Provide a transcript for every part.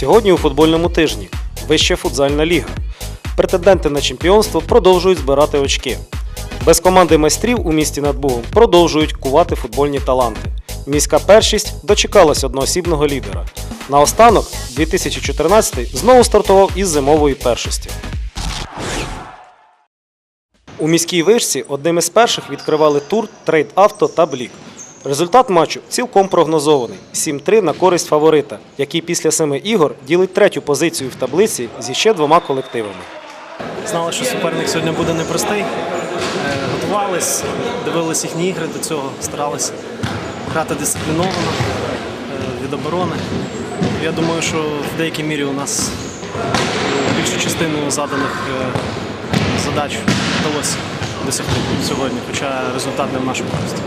Сьогодні у футбольному тижні вища футзальна ліга. Претенденти на чемпіонство продовжують збирати очки. Без команди майстрів у місті над Бугом продовжують кувати футбольні таланти. Міська першість дочекалась одноосібного лідера. Наостанок 2014 знову стартував із зимової першості. У міській вишці одним із перших відкривали тур Трейд Авто та Блік. Результат матчу цілком прогнозований: 7-3 на користь фаворита, який після семи ігор ділить третю позицію в таблиці зі ще двома колективами. Знали, що суперник сьогодні буде непростий. Е, Готувались, дивились їхні ігри до цього, старалися грати дисципліновано е, від оборони. Я думаю, що в деякій мірі у нас більшу частину заданих е, задач вдалося досягти сьогодні, хоча результат не в нашу користь.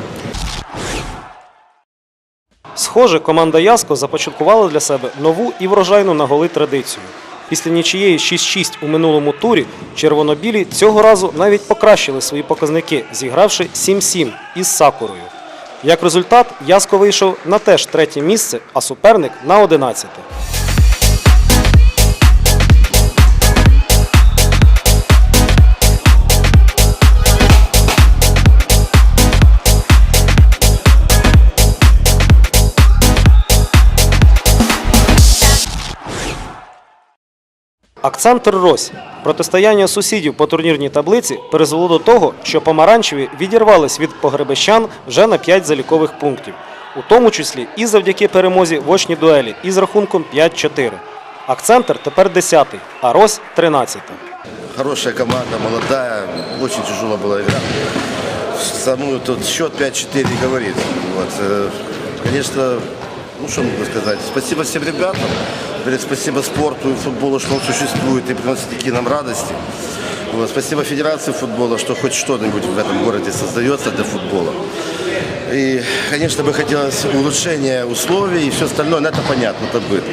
Схоже, команда Яско започаткувала для себе нову і врожайну на голи традицію. Після нічиєї 6-6 у минулому турі червонобілі цього разу навіть покращили свої показники, зігравши 7-7 із Сакурою. Як результат, Яско вийшов на теж третє місце, а суперник на 11. Акцентр Рось. Протистояння сусідів по турнірній таблиці призвело до того, що помаранчеві відірвались від погребещан вже на 5 залікових пунктів, у тому числі і завдяки перемозі в очній дуелі із рахунком 5-4. Акцентр тепер 10-й, а Рось 13-й. Хорошая команда, молодая, очень тяжелая была игра. Саму тут счет 5-4 говорит. Вот. э, Конечно, ну что могу сказать, спасибо всем ребятам, спасибо спорту и футболу, что он существует и приносит такие нам радости. Вот. Спасибо Федерации футбола, что хоть что-нибудь в этом городе создается для футбола. И, конечно, бы хотелось улучшения условий и все остальное, но это понятно, это быт.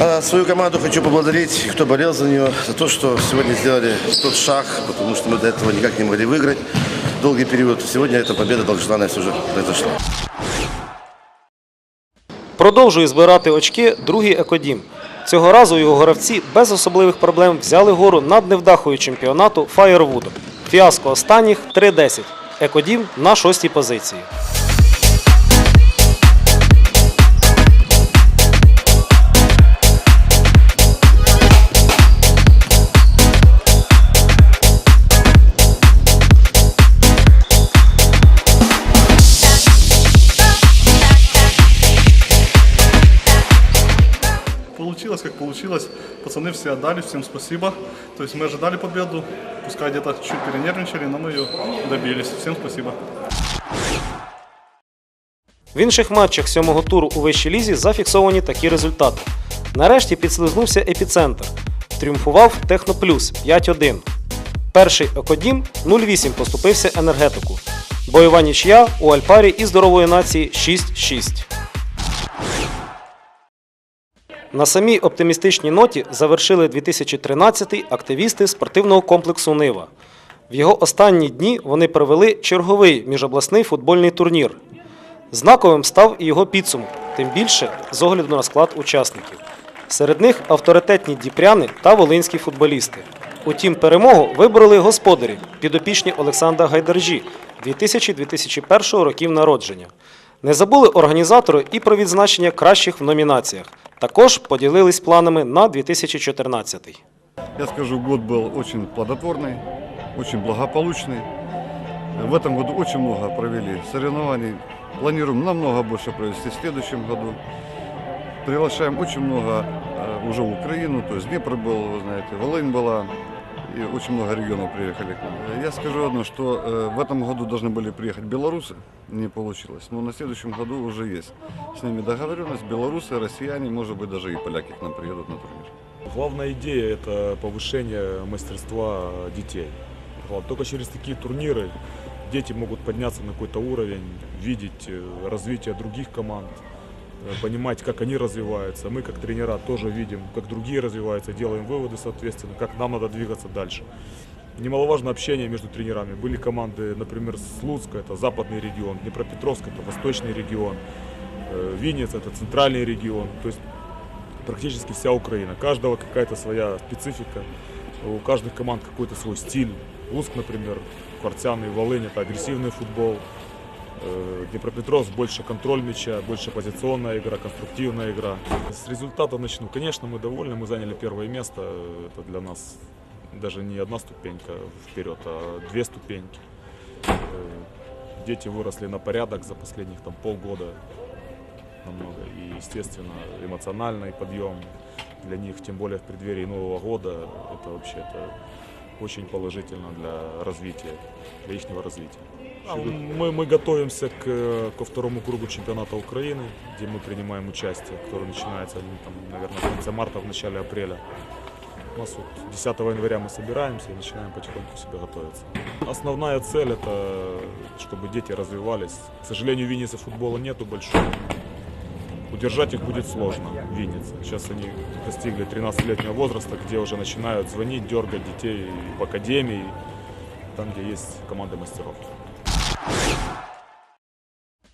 А свою команду хочу поблагодарить, кто болел за нее, за то, что сегодня сделали тот шаг, потому что мы до этого никак не могли выиграть долгий период. Сегодня эта победа должна все же произошла. Продовжує збирати очки другий екодім. Цього разу його гравці без особливих проблем взяли гору над невдахою чемпіонату Фаєрвудом. Фіаско останніх 3-10. Екодім на шостій позиції. Получилось, как получилось. Пацаны все отдали, всем спасибо. То есть мы ожидали победу, пускай где-то чуть перенервничали, но мы ее добились. Всем спасибо. В інших матчах сьомого туру у вищій лізі зафіксовані такі результати. Нарешті підслизнувся епіцентр. Тріумфував Техноплюс 5-1. Перший Екодім 0-8 поступився енергетику. Бойова нічия у Альпарі і здорової нації 6-6. На самій оптимістичній ноті завершили 2013-й активісти спортивного комплексу Нива. В його останні дні вони провели черговий міжобласний футбольний турнір. Знаковим став і його підсумок, тим більше з огляду на склад учасників. Серед них авторитетні діпряни та волинські футболісти. Утім, перемогу вибороли господарі, підопічні Олександра Гайдаржі 2000-2001 років народження. Не забули організатори і про відзначення кращих в номінаціях. Також поділились планами на 2014. Я скажу, год был очень плодотворный, очень благополучный. В этом году очень много провели соревнований. Планируем намного больше провести в следующем году. Приглашаем очень много э, уже в Украину, то есть Днепр был, вы знаете, Волынь была, и очень много регионов приехали. Э, Я скажу одно, что э, в этом году должны были приехать белорусы, не получилось, но на следующем году уже есть с ними договоренность, белорусы, россияне, может быть даже и поляки к нам приедут на турнир. Главная идея – это повышение мастерства детей. Вот. Только через такие турниры дети могут подняться на какой-то уровень, видеть э, развитие других команд, э, Понимать, как они развиваются. Мы, как тренера, тоже видим, как другие развиваются, делаем выводы, соответственно, как нам надо двигаться дальше. Немаловажно общение между тренерами. Были команды, например, Слуцка, это западный регион, Днепропетровск, это восточный регион, э, Винниц, это центральный регион. То есть практически вся Украина. Каждого какая-то своя специфика, у каждой команд какой-то свой стиль. Луск, например, Кварцяны, Волынь – это агрессивный футбол. Э, Днепропетровск больше контроль мяча, больше позиционная игра, конструктивная игра. С результата начну. Конечно, мы довольны, мы заняли первое место. Это для нас даже не одна ступенька вперед, а две ступеньки. Э, Дети выросли на порядок за последних там, полгода намного. И, естественно, эмоциональный подъем для них, тем более в преддверии Нового года, это вообще это очень положительно для развития, для их развития. А, Мы, мы готовимся к, э, ко второму кругу чемпионата Украины, где мы принимаем участие, который начинается, ну, там, наверное, в конце марта, в начале апреля. У нас вот 10 января мы собираемся и начинаем потихоньку себе готовиться. Основная цель это, чтобы дети развивались. К сожалению, в Виннице футбола нету большого. Удержать их будет сложно в Сейчас они достигли 13-летнего возраста, где уже начинают звонить, дергать детей в академии, там, где есть команды мастеров.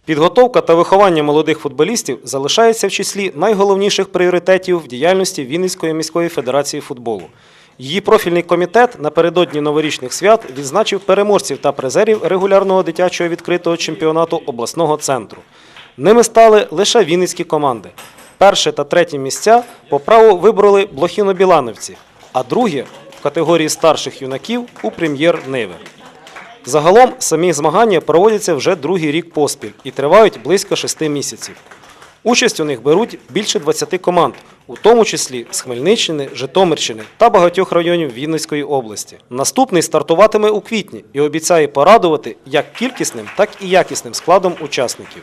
Підготовка та виховання молодих футболістів залишається в числі найголовніших пріоритетів в діяльності Вінницької міської федерації футболу. Її профільний комітет напередодні новорічних свят відзначив переможців та призерів регулярного дитячого відкритого чемпіонату обласного центру. Ними стали лише вінницькі команди. Перше та третє місця по праву вибороли блохіно-білановці, а друге в категорії старших юнаків у прем'єр Ниви. Загалом самі змагання проводяться вже другий рік поспіль і тривають близько шести місяців. Участь у них беруть більше 20 команд, у тому числі з Хмельниччини, Житомирщини та багатьох районів Вінницької області. Наступний стартуватиме у квітні і обіцяє порадувати як кількісним, так і якісним складом учасників.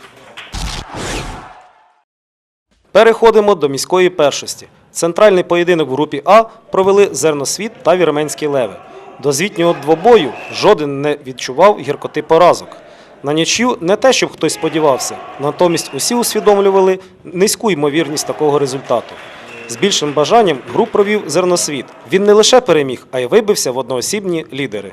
Переходимо до міської першості. Центральний поєдинок в групі А провели Зерносвіт та Вірменські леви. До звітнього двобою жоден не відчував гіркоти поразок. На нічю не те, щоб хтось сподівався, натомість усі усвідомлювали низьку ймовірність такого результату. З більшим бажанням гру провів Зерносвіт. Він не лише переміг, а й вибився в одноосібні лідери.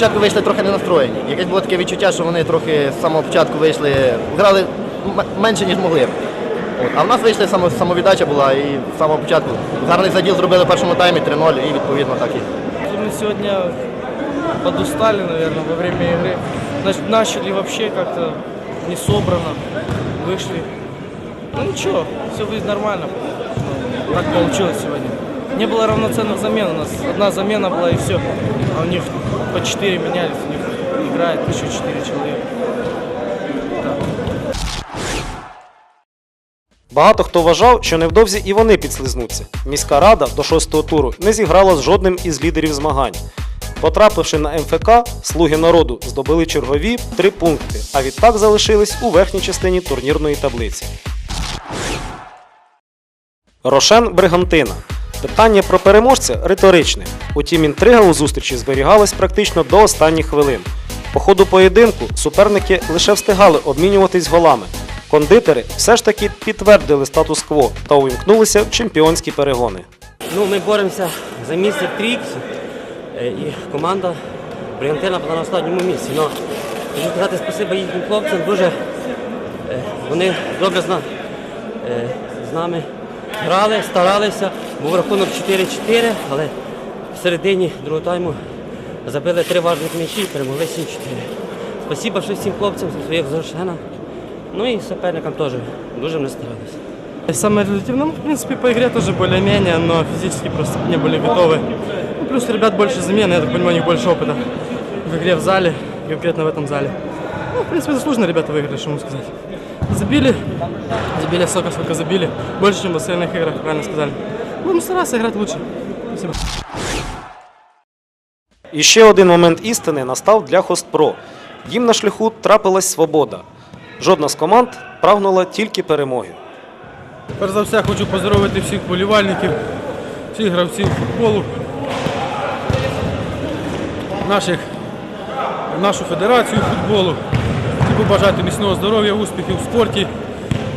Здається, вони спочатку вийшли трохи не настроєні. Якесь було таке відчуття, що вони трохи з самого початку вийшли, грали м- менше, ніж могли. От. А в нас вийшли само, самовіддача була і з самого початку. Гарний заділ зробили в першому таймі 3-0 і відповідно так і. Мы сегодня подустали, наверное, во время игры. Нач- Начали вообще как-то не собрано, вышли. Ну ничего, все будет нормально. Ну, Так получилось сегодня. Не было равноценных замен. У нас одна замена была и все. А у них по четыре менялись. У них играет еще четыре человека. Багато хто вважав, що невдовзі і вони підслизнуться. Міська рада до шостого туру не зіграла з жодним із лідерів змагань. Потрапивши на МФК, слуги народу здобули чергові три пункти, а відтак залишились у верхній частині турнірної таблиці. Рошен Бригантина. Питання про переможця риторичне. Утім, інтрига у зустрічі зберігалась практично до останніх хвилин. По ходу поєдинку суперники лише встигали обмінюватись голами. Кондитери все ж таки підтвердили статус-кво та увімкнулися в чемпіонські перегони. Ну, ми боремося за місце трійці, е, і команда Бригантина була на останньому місці. Но хочу сказати спасибо їхнім хлопцям. Дуже е, вони добре е, з нами грали, старалися. Був рахунок 4-4, але в середині другого тайму забили три важних м'ячі і перемогли 7-4. Спасибо всім всім хлопцям за своїх завершена. Ну і суперникам теж дуже ми старалися. Самое результативное, ну, в принципе, по игре тоже более-менее, но физически просто не были готовы. Ну, плюс ребят больше замены, я так понимаю, у них больше опыта в игре в зале, конкретно в этом зале. Ну, в принципе, заслуженно ребята выиграли, что могу сказать. Забили, забили столько, сколько забили, больше, чем в остальных играх, правильно сказали. Будем стараться играть лучше. Спасибо. І ще один момент істини настав для Хостпро. Їм на шляху трапилась свобода. Жодна з команд прагнула тільки перемоги. Перш за все хочу поздоровити всіх болівальників, всіх гравців футболу. наших, нашу федерацію футболу. Хотів побажати міцного здоров'я, успіхів в спорті,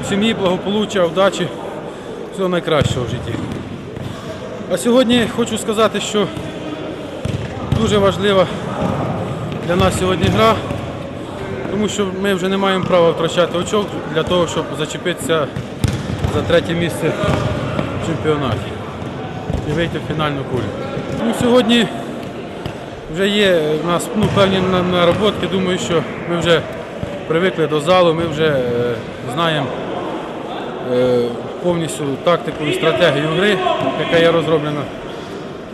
в сім'ї, благополуччя, вдачі, всього найкращого в житті. А сьогодні хочу сказати, що дуже важлива для нас сьогодні гра, тому що ми вже не маємо права втрачати очок для того, щоб зачепитися за третє місце в чемпіонаті і вийти в фінальну кулю. Ну, сьогодні вже є у нас ну, певні на- наработки. Думаю, що ми вже привикли до залу, ми вже е, знаємо е, повністю тактику і стратегію гри, яка є розроблена.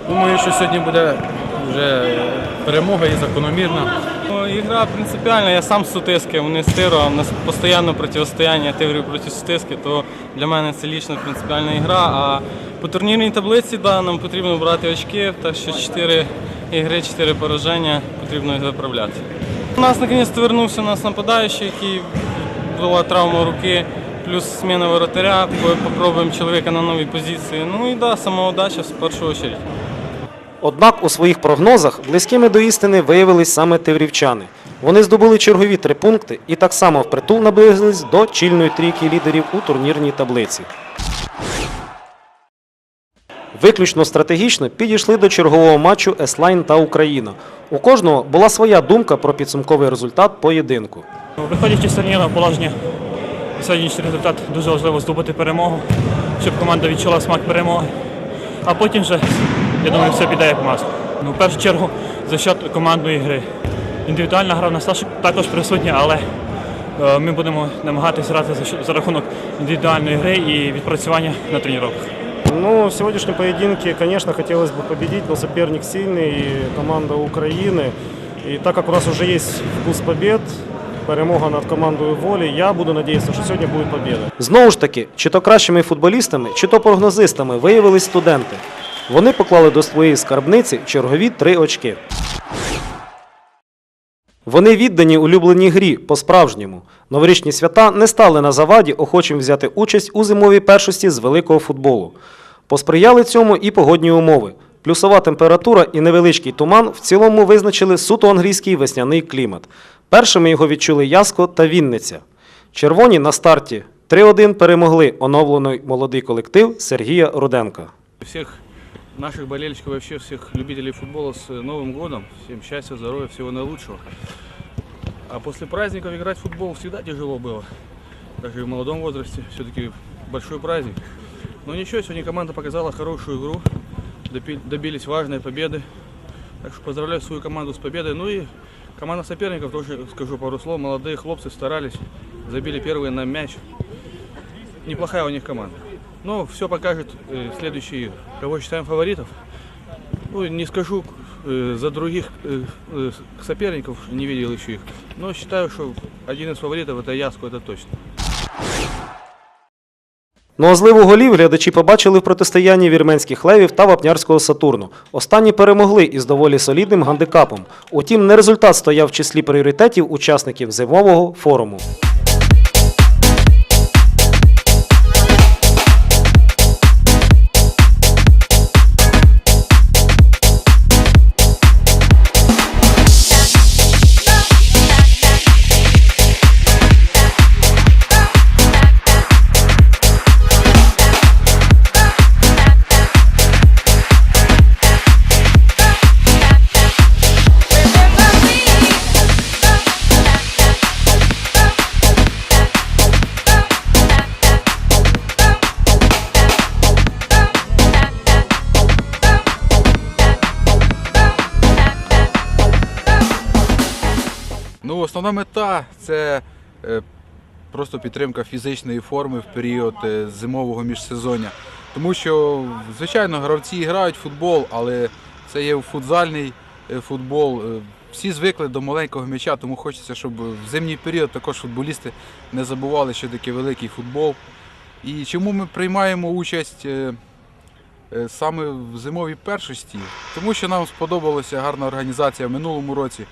Думаю, що сьогодні буде вже перемога і закономірна. Ну, Ігра принципіальна, я сам з Сутиски, вони з Тиру, у нас постійно протистояння Тиврів проти Сутиски, то для мене це лічно принципіальна ігра. А по турнірній таблиці да, нам потрібно брати очки, так що 4 ігри, 4 пораження потрібно їх виправляти. У нас наконець вернувся наш нападаючий, який була травма руки, плюс зміна воротаря, попробуємо чоловіка на новій позиції. Ну і да, самоудача в першу чергу. Однак у своїх прогнозах близькими до істини виявились саме тиврівчани. Вони здобули чергові три пункти і так само впритул наблизились до чільної трійки лідерів у турнірній таблиці. Виключно стратегічно підійшли до чергового матчу Еслайн та Україна. У кожного була своя думка про підсумковий результат поєдинку. Виходячи з турніру положення, сьогоднішній результат дуже важливо здобути перемогу, щоб команда відчула смак перемоги. А потім вже, я думаю, все піде як масло. Ну, в першу чергу за счет командної гри. Індивідуальна гра в нас також- також присутня, але е, ми будемо намагатися грати за, щ- за рахунок індивідуальної гри і відпрацювання на тренуваннях. Ну, в сегодняшнем поединке, конечно, хотелось бы победить, но соперник сильный, и команда Украины. И так как у нас уже есть вкус побед, перемога над командою воли, я буду надеяться, что сегодня будет победа. Знову ж таки, чи то кращими футболістами, чи то прогнозистами виявились студенти. Вони поклали до своєї скарбниці чергові три очки. Вони віддані улюбленій грі по-справжньому. Новорічні свята не стали на заваді охочим взяти участь у зимовій першості з великого футболу. Посприяли цьому і погодні умови. Плюсова температура і невеличкий туман в цілому визначили суто англійський весняний клімат. Першими його відчули Яско та Вінниця. Червоні на старті 3-1 перемогли оновлений молодий колектив Сергія Руденка. Всех наших болельщиков, вообще всех любителей футбола с Новым годом. Всем счастья, здоровья, всего наилучшего. А после праздников играть в футбол всегда тяжело было. Даже и в молодом возрасте. Все-таки большой праздник. Но ничего, сегодня команда показала хорошую игру. Допи- Добились важной победы. Так что поздравляю свою команду с победой. Ну и команда соперников тоже, скажу пару слов. Молодые хлопцы старались. Забили первые на мяч. Неплохая у них команда. Но все покажет э, следующие. Кого считаем фаворитов? Ну, не скажу э, за других э, э, соперников, не видел еще их. Но считаю, что один из фаворитов это Яску, это точно. Ну а зливу голів глядачі побачили в протистоянні вірменських левів та вапнярського Сатурну. Останні перемогли із доволі солідним гандикапом. Утім, не результат стояв в числі пріоритетів учасників зимового форуму. Це е, просто підтримка фізичної форми в період е, зимового міжсезоння. Тому що, звичайно, гравці грають в футбол, але це є футзальний е, футбол. Всі звикли до маленького м'яча, тому хочеться, щоб в зимній період також футболісти не забували, що таке великий футбол. І чому ми приймаємо участь саме в зимовій першості? Тому що нам сподобалася гарна організація в минулому році.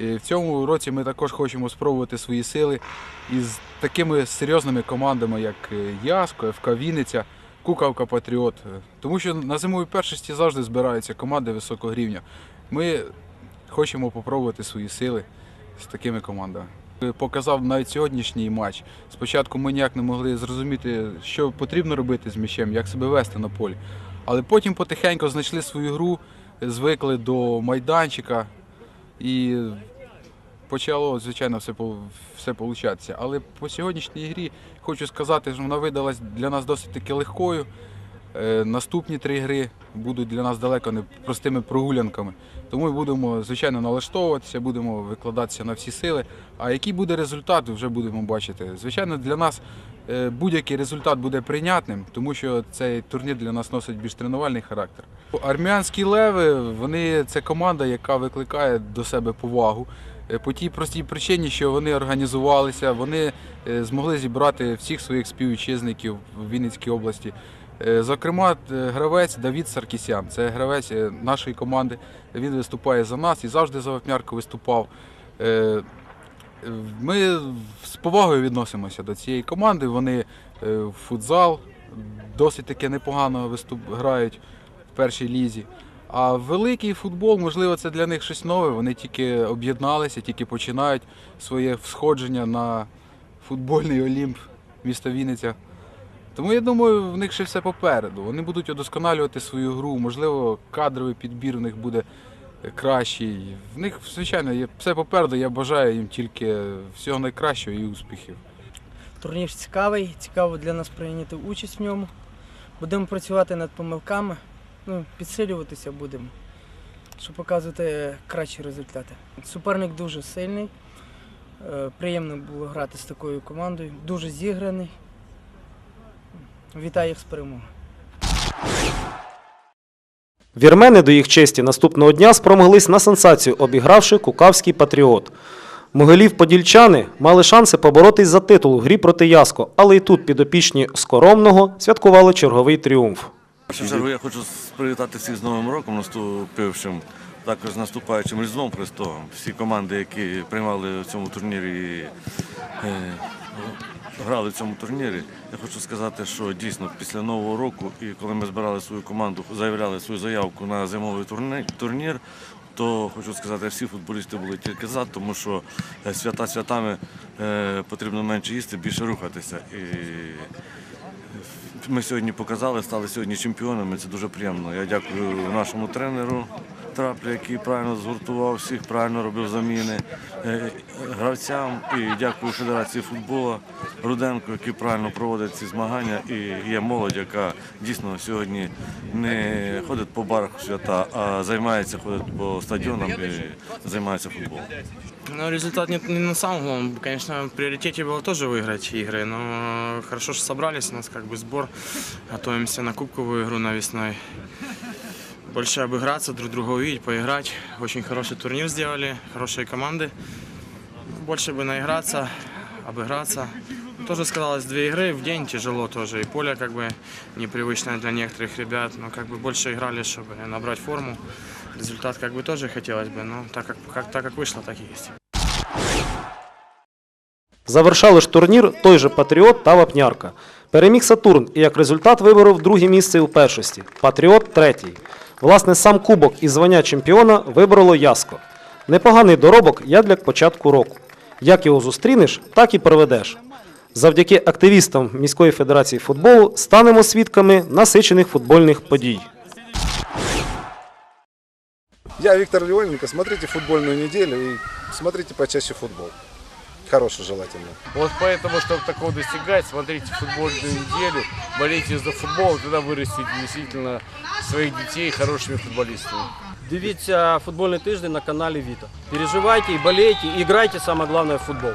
І в цьому році ми також хочемо спробувати свої сили із такими серйозними командами, як е, Яско, ФК Вінниця, Кукавка Патріот. Е, Тому що на зимовій першості завжди збираються команди високого рівня. Ми хочемо попробувати свої сили з такими командами. Показав навіть сьогоднішній матч. Спочатку ми ніяк не могли зрозуміти, що потрібно робити з м'ячем, як себе вести на полі. Але потім потихеньку знайшли свою гру, звикли до майданчика і почало, звичайно, все, все получатися. Але по сьогоднішній грі хочу сказати, що вона видалась для нас досить таки легкою. Е, Наступні три гри будуть для нас далеко не простими прогулянками. Тому ми будемо, звичайно, налаштовуватися, будемо викладатися на всі сили. А який буде результат, вже будемо бачити. Звичайно, для нас будь-який результат буде прийнятним, тому що цей турнір для нас носить більш тренувальний характер. Армянські леви вони це команда, яка викликає до себе повагу. е, По тій простій причині, що вони організувалися, вони е, змогли зібрати всіх своїх співвітчизників в Вінницькій області. Е, Зокрема, е, гравець Давід Саркісян, це гравець е, нашої команди. Він виступає за нас і завжди за Вапнярку виступав. Е, Ми з повагою відносимося до цієї команди. Вони е, в футзал досить таки непогано виступ... грають в першій лізі. А великий футбол, можливо, це для них щось нове. Вони тільки об'єдналися, тільки починають своє всходження на футбольний Олімп міста Вінниця. Тому я думаю, в них ще все попереду. Вони будуть удосконалювати свою гру. Можливо, кадровий підбір в них буде кращий. В них, звичайно, все попереду. Я бажаю їм тільки всього найкращого і успіхів. Турнір цікавий, цікаво для нас прийняти участь в ньому. Будемо працювати над помилками, ну, підсилюватися будемо, щоб показувати кращі результати. Суперник дуже сильний. е, Приємно було грати з такою командою, дуже зіграний. Вітаю їх з перемогою. Вірмени до їх честі наступного дня спромоглись на сенсацію, обігравши Кукавський патріот. Могилів-подільчани мали шанси поборотись за титул у грі проти Яско, але і тут підопічні скоромного святкували черговий тріумф. Я хочу привітати всіх з Новим роком наступившим, також наступаючим Різдвом Христовим. Всі команди, які приймали в цьому турнірі, е, грали в цьому турнірі. Я хочу сказати, що дійсно після Нового року, і коли ми збирали свою команду, заявляли свою заявку на зимовий турнір, то хочу сказати, всі футболісти були тільки за, тому що е, свята святами е, потрібно менше їсти, більше рухатися. І ми сьогодні показали, стали сьогодні чемпіонами. Це дуже приємно. Я дякую нашому тренеру Траплі, який правильно згуртував всіх, правильно робив заміни е, гравцям. І дякую Федерації футболу Руденко, який правильно проводить ці змагання. І є молодь, яка дійсно сьогодні не ходить по барах у свята, а займається, ходить по стадіонам і займається футболом. Ну, результат не, не на самом главном. Конечно, в приоритете было тоже выиграть игры, но хорошо, что собрались. У нас как бы сбор. Готовимся на кубковую игру на весной. Больше обыграться, друг друга увидеть, поиграть. Очень хороший турнир сделали, хорошие команды. Больше бы наиграться, обыграться. Тоже сказалось, две игры в день тяжело тоже. И поле как бы непривычное для некоторых ребят. Но как бы больше играли, чтобы набрать форму. Результат как бы тоже хотелось бы, но так как, как, так как вышло, так и есть. Завершали ж турнір той же Патріот та Вапнярка. Переміг Сатурн і як результат виборов друге місце у першості. Патріот третій. Власне, сам кубок і звання чемпіона вибрало Яско. Непоганий доробок як для початку року. Як його зустрінеш, так і проведеш. Завдяки активістам міської федерації футболу станемо свідками насичених футбольних подій. Я Виктор Леоненко. Смотрите футбольную неделю и смотрите почаще футбол Хороший желательно. Вот поэтому, чтобы такого достигать, смотрите футбольную неделю, болейте за футбол, тогда вырастите действительно своих детей хорошими футболистами. Дивіться футбольний тиждень на каналі Віта. Переживайте і болейте, і грайте, саме головне, в футбол.